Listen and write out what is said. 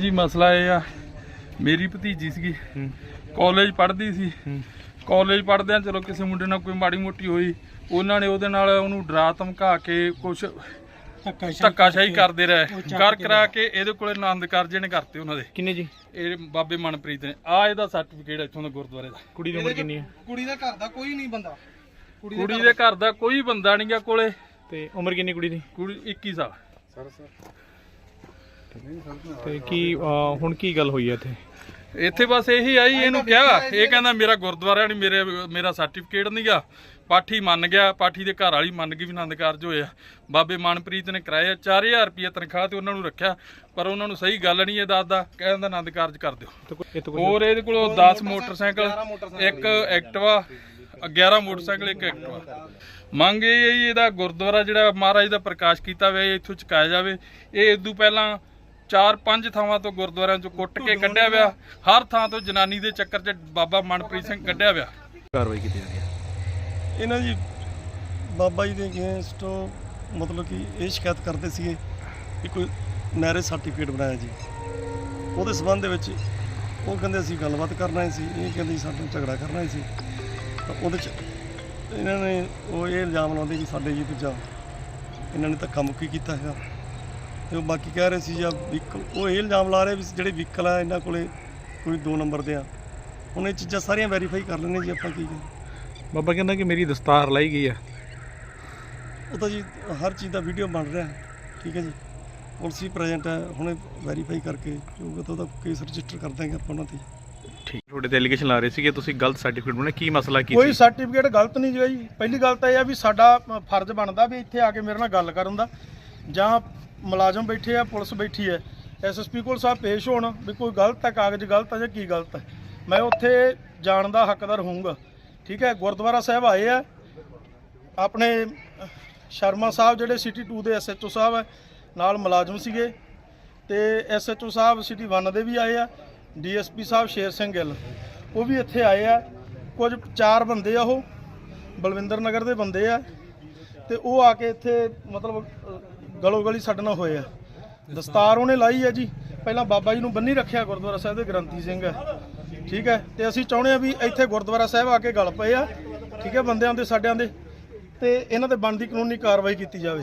ਜੀ ਮਸਲਾ ਇਹ ਆ ਮੇਰੀ ਭਤੀਜੀ ਸੀਗੀ ਕਾਲਜ ਪੜ੍ਹਦੀ ਸੀ। ਕਾਲਜ ਪੜ੍ਹਦਿਆਂ ਚਲੋ ਕਿਸੇ ਮੁੰਡੇ ਨਾਲ ਕੋਈ ਮਾੜੀ ਮੋਟੀ ਹੋਈ ਉਹਨਾਂ ਨੇ ਉਹਦੇ ਨਾਲ ਉਹਨੂੰ ਡਰਾ ਧਮਕਾ ਕੇ ਕੁਝ ਧੱਕਾਸ਼ਾਹੀ ਕਰਦੇ ਰਹੇ ਕਰ ਕਰਾ ਕੇ ਇਹਦੇ ਕੋਲੇ ਆਨੰਦ ਕਾਰਜੇ ਨੇ ਕਰਤੇ ਉਹਨਾਂ ਦੇ। ਕਿੰਨੇ ਜੀ? ਇਹ ਬਾਬੇ ਮਨਪ੍ਰੀਤ ਨੇ ਆ ਇਹਦਾ ਸਰਟੀਫਿਕੇਟ ਇੱਥੋਂ ਦਾ ਗੁਰਦੁਆਰੇ ਦਾ। ਕੁੜੀ ਦੀ ਉਮਰ ਕਿੰਨੀ ਹੈ ਕੁੜੀ ਦਾ ਘਰ ਦਾ ਕੋਈ ਨਹੀਂ ਬੰਦਾ। ਕੁੜੀ ਦੇ ਘਰ ਦਾ ਕੋਈ ਬੰਦਾ ਨਹੀਂਗਾ ਕੋਲੇ। ਤੇ ਉਮਰ ਕਿੰਨੀ ਕੁੜੀ ਦੀ? ਕੁੜੀ 21 ਸਾਲ। ਤੇ ਕੀ ਅਹ, ਹੁਣ ਕੀ ਗੱਲ ਹੋਈ ਹੈ ਇੱਥੇ? ਇੱਥੇ ਬਸ ਇਹੀ ਆਈ ਇਹਨੂੰ ਕਿਹਾ ਇਹ ਕਹਿੰਦਾ ਮੇਰਾ ਗੁਰਦੁਆਰਾ ਨਹੀਂ ਮੇਰੇ ਮੇਰਾ ਸਰਟੀਫਿਕੇਟ ਨਹੀਂਗਾ ਪਾਠੀ ਮੰਨ ਗਿਆ ਪਾਠੀ ਦੇ ਘਰ ਵਾਲੀ ਮੰਨ ਗਈ ਵੀ ਆਨੰਦ ਕਾਰਜ ਹੋਇਆ ਬਾਬੇ ਮਨਪ੍ਰੀਤ ਨੇ ਕਰਾਇਆ 4000 ਰੁਪਏ ਤਨਖਾਹ ਤੇ ਉਹਨਾਂ ਨੂੰ ਰੱਖਿਆ ਪਰ ਉਹਨਾਂ ਨੂੰ ਸਹੀ ਗੱਲ ਨਹੀਂ ਇਹ ਦੱਸਦਾ। ਕਹਿੰਦਾ ਆਨੰਦ ਕਾਰਜ ਕਰ ਦਿਓ। ਤੇ ਕੋਈ- ਇਹ ਤੋਂ ਕੁਝ ਹੋਰ ਇਹਦੇ ਕੋਲੋਂ 10 ਮੋਟਰਸਾਈਕਲ ਇੱਕ ਐਕਟਿਵਾ 11 ਮੋਟਰਸਾਈਕਲ ਇੱਕ ਐਕਟਿਵਾ। ਮੰਗ ਇਹ ਹੈ ਜੀ ਇਹਦਾ ਗੁਰਦੁਆਰਾ ਜਿਹੜਾ ਮਹਾਰਾਜ ਦਾ ਪ੍ਰਕਾਸ਼ ਕੀਤਾ ਹੋਇਆ ਇਹ ਇੱਥੋਂ ਚੁਕਾਇਆ ਜਾਵੇ। ਇਹ ਇਦੋਂ ਪਹਿਲਾਂ ਚਾਰ ਪੰਜ ਥਾਵਾਂ ਤੋਂ ਗੁਰਦੁਆਰਿਆਂ ਚੋਂ ਕੁੱਟ ਕੇ ਕੱਢਿਆ ਹੋਇਆ ਹਰ ਥਾਂ ਤੋਂ ਜਨਾਨੀ ਦੇ ਚੱਕਰ 'ਚ ਬਾਬਾ ਮਨਪ੍ਰੀਤ ਸਿੰਘ ਕੱਢਿਆ ਹੋਇਆ ਕਾਰਵਾਈ ਕੀਤੀ ਜਾ ਰਹੀ ਹੈ। ਇਹਨਾਂ ਜੀ ਬਾਬਾ ਜੀ ਦੇ ਅਗੇਂਸਟ ਮਤਲਬ ਕਿ ਇਹ ਸ਼ਿਕਾਇਤ ਕਰਦੇ ਸੀਗੇ ਕਿ ਕੋਈ ਮੈਰਿਜ ਸਰਟੀਫਿਕੇਟ ਬਣਾਇਆ ਜੀ। ਉਹਦੇ ਸਬੰਧ ਦੇ ਵਿੱਚ ਉਹ ਕਹਿੰਦੇ ਅਸੀਂ ਗੱਲਬਾਤ ਕਰਨਾ ਹੀ ਸੀ ਇਹ ਕਹਿੰਦੇ ਜੀ ਸਾਨੂੰ ਝਗੜਾ ਕਰਨਾ ਹੀ ਸੀ। ਤਾਂ ਉਹਦੇ ਚ ਇਹਨਾਂ ਨੇ ਉਹ ਇਹ ਇਲਜ਼ਾਮ ਲਾਉਂਦੇ ਜੀ ਸਾਡੇ ਜੀ ਦੂਜਾ ਇਹਨਾਂ ਨੇ ਧੱਕਾ ਮੁੱਕੀ ਕੀਤਾ ਹੈਗਾ। ਤੇ ਉਹ ਬਾਕੀ ਕਹਿ ਰਹੇ ਸੀ ਜਾਂ ਵਹੀਕਲ ਉਹ ਇਹ ਇਲਜ਼ਾਮ ਲਾ ਰਹੇ ਵੀ ਜਿਹੜੇ ਵਹੀਕਲ ਆ ਇਹਨਾਂ ਕੋਲੇ ਕੋਈ ਦੋ ਨੰਬਰ ਦੇ ਆ। ਹੁਣ ਇਹ ਚੀਜ਼ਾਂ ਸਾਰੀਆਂ ਵੈਰੀਫਾਈ ਕਰ ਲੈਣੇ ਜੀ ਆਪਾਂ ਕੀ ਕਰੀਏ। ਬਾਬਾ ਕਹਿੰਦਾ ਕਿ ਮੇਰੀ ਦਸਤਾਰ ਲਾਈ ਗਈ ਹੈ ਉਹ ਤਾਂ ਜੀ ਹਰ ਚੀਜ਼ ਦਾ ਵੀਡੀਓ ਬਣ ਰਿਹਾ ਹੈ ਠੀਕ ਹੈ ਜੀ। ਪੁਲਿਸ ਵੀ ਪ੍ਰੈਜ਼ੈਂਟ ਹੈ ਹੁਣੇ ਵੈਰੀਫਾਈ ਕਰਕੇ ਜੋ ਤਾਂ ਉਹਦਾ ਕੇਸ ਰਜਿਸਟਰ ਕਰ ਦਾਂਗੇ ਆਪਾਂ ਉਹਨਾਂ ਤੇ। ਠੀਕ। ਤੁਹਾਡੇ ਤੇ ਐਲੀਗੇਸ਼ਨ ਲਾ ਰਹੇ ਸੀਗੇ ਤੁਸੀਂ ਗਲਤ ਸਰਟੀਫਿਕੇਟ ਬਣਾਇਆ ਕੀ ਮਸਲਾ ਕੀ ਕੋਈ ਸੀ? ਸਰਟੀਫਿਕੇਟ ਗਲਤ ਨਹੀਂ ਜੀ ਜੀ ਪਹਿਲੀ ਗੱਲ ਤਾਂ ਇਹ ਆ ਵੀ ਸਾਡਾ ਅ, ਫਰਜ਼ ਬਣਦਾ ਵੀ ਇੱਥੇ ਆ ਕੇ ਮੇਰੇ ਨਾਲ ਗੱਲ ਕਰਨ ਦਾ। ਜਾਂ ਮੁਲਾਜ਼ਮ ਬੈਠੇ ਆ, ਪੁਲਿਸ ਬੈਠੀ ਹੈ। ਐਸਐਸਪੀ ਕੋਲ ਸਾਹਿਬ ਪੇਸ਼ ਹੋਣ ਵੀ ਕੋਈ ਗਲਤ ਹੈ, ਕਾਗਜ਼ ਗਲਤ ਹੈ ਜਾਂ ਕੀ ਗਲਤ ਹੈ। ਮੈਂ ਉੱਥੇ ਜਾਣ ਦਾ ਹੱਕਦਾਰ ਹੋਊਂਗਾ। ਠੀਕ ਹੈ, ਗੁਰਦੁਆਰਾ ਸਾਹਿਬ ਆਏ ਆ। ਆਪਣੇ ਸ਼ਰਮਾ ਸਾਹਿਬ ਜਿਹੜੇ ਸਿਟੀ 2 ਦੇ ਐਸਐਚਓ ਸਾਹਿਬ ਹੈ, ਨਾਲ ਮੁਲਾਜ਼ਮ ਸੀਗੇ। ਤੇ ਐਸਐਚਓ ਸਾਹਿਬ ਸਿਟੀ 1 ਦੇ ਵੀ ਆਏ ਆ ਡੀਐਸਪੀ ਸਾਹਿਬ ਸ਼ੇਰ ਸਿੰਘ ਗਿੱਲ। ਉਹ ਵੀ ਇੱਥੇ ਆਏ ਆ। ਕੁਝ ਚਾਰ ਬੰਦੇ ਆ ਉਹ, ਬਲਵਿੰਦਰ ਨਗਰ ਦੇ ਬੰਦੇ ਆ। ਤੇ ਉਹ ਆ ਕੇ ਇੱਥੇ ਮਤਲਬ ਗਲੋ ਗਲੀ ਸਾਡੇ ਨਾਲ ਹੋਏ ਆ। ਦਸਤਾਰ ਉਹਨੇ ਲਾਈ ਹੈ ਜੀ। ਪਹਿਲਾਂ ਬਾਬਾ ਜੀ ਨੂੰ ਬੰਨੀ ਰੱਖਿਆ ਗੁਰਦੁਆਰਾ ਸਾਹਿਬ ਦੇ, ਗ੍ਰੰਥੀ ਸਿੰਘ। ਠੀਕ ਹੈ। ਤੇ ਅਸੀਂ ਚਾਹੁੰਦੇ ਆ ਵੀ ਇੱਥੇ ਗੁਰਦੁਆਰਾ ਸਾਹਿਬ ਆ ਕੇ ਗਲ ਪਏ ਆ। ਠੀਕ ਹੈ, ਬੰਦਿਆਂ ਦੇ, ਸਾਡਿਆਂ ਦੇ। ਤੇ ਇਹਨਾਂ ਤੇ ਬਣਦੀ ਕਾਨੂੰਨੀ ਕਾਰਵਾਈ ਕੀਤੀ ਜਾਵੇ।